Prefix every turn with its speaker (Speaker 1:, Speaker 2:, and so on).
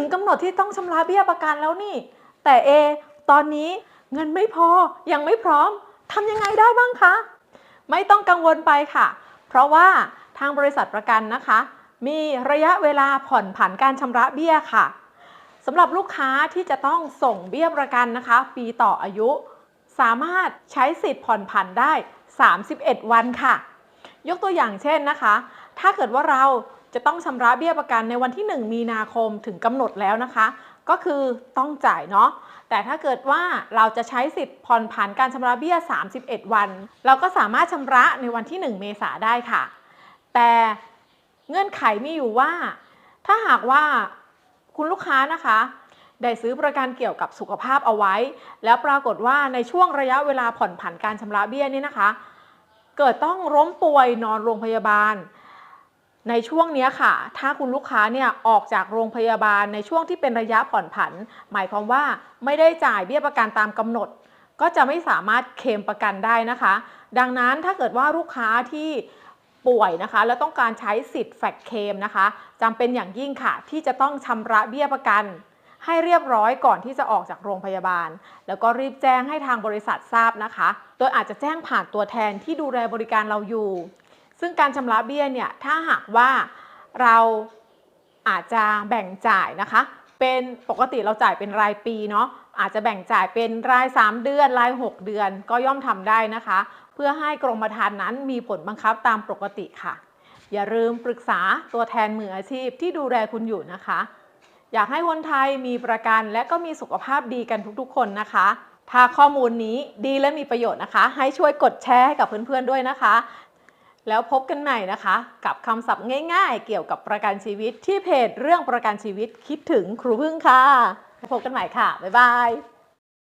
Speaker 1: ถึงกำหนดที่ต้องชำระเบี้ยประกันแล้วนี่ แต่เอตอนนี้เงินไม่พอยังไม่พร้อมทำยังไงได้บ้างคะ ไม่ต้องกังวลไปค่ะ เพราะว่าทางบริษัทประกันนะคะ มีระยะเวลาผ่อนผันการชำระเบี้ยค่ะสำหรับลูกค้าที่จะต้องส่งเบี้ยประกันนะคะ ปีต่ออายุ สามารถใช้สิทธิ์ผ่อนผันได้ 31 วันค่ะ ยกตัวอย่างเช่นนะคะ ถ้าเกิดว่าเรา จะต้องชำระเบี้ยประกันในวันที่ 1 มีนาคมถึงกำหนดแล้วนะคะ ก็คือต้องจ่ายเนาะแต่ถ้าเกิดว่าเราจะใช้สิทธิ์ผ่อนผันการชำระเบี้ย 31 วัน เราก็สามารถชำระในวันที่ 1 เมษาได้ค่ะ แต่เงื่อนไขมีอยู่ว่า ถ้าหากว่าคุณลูกค้านะคะ ได้ซื้อประกันเกี่ยวกับสุขภาพเอาไว้ แล้วปรากฏว่าในช่วงระยะเวลาผ่อนผันการชำระเบี้ยนี่นะคะ เกิดต้องล้มป่วยนอนโรงพยาบาล ในช่วงนี้ค่ะ ถ้าคุณลูกค้าเนี่ยออกจากโรงพยาบาลในช่วงที่เป็นระยะผ่อนผัน หมายความว่าไม่ได้จ่ายเบี้ยประกันตามกำหนด ก็จะไม่สามารถเคลมประกันได้นะคะ ดังนั้นถ้าเกิดว่าลูกค้าที่ป่วยนะคะ แล้วต้องการใช้สิทธิ์แฟกเคลมนะคะจำเป็นอย่างยิ่งค่ะ ที่จะต้องชำระเบี้ยประกัน ให้เรียบร้อยก่อนที่จะออกจากโรงพยาบาล แล้วก็รีบแจ้งให้ทางบริษัททราบนะคะ โดยอาจจะแจ้งผ่านตัวแทนที่ดูแลบริการเราอยู่ ซึ่งการชำระเบี้ยเนี่ยถ้าหากว่าเราอาจจะแบ่งจ่ายนะคะ เป็นปกติเราจ่ายเป็นรายปีเนาะอาจจะแบ่งจ่ายเป็นราย 3 เดือน ราย 6 เดือนก็ย่อมทำได้นะคะ เพื่อให้กรมธรรม์นั้นมีผลบังคับตามปกติค่ะ อย่าลืมปรึกษาตัวแทนมืออาชีพที่ดูแลคุณอยู่นะคะ อยากให้คนไทยมีประกันและก็มีสุขภาพดีกันทุกๆ คนนะคะ ถ้าข้อมูลนี้ดีและมีประโยชน์นะคะ ให้ช่วยกดแชร์ให้กับเพื่อนๆด้วยนะคะ แล้วพบกันใหม่นะคะ กับคำศัพท์ง่ายๆ เกี่ยวกับประกันชีวิตที่เพจเรื่องประกันชีวิตคิดถึงครูพึ่งค่ะ พบกันใหม่ค่ะ บ๊ายบาย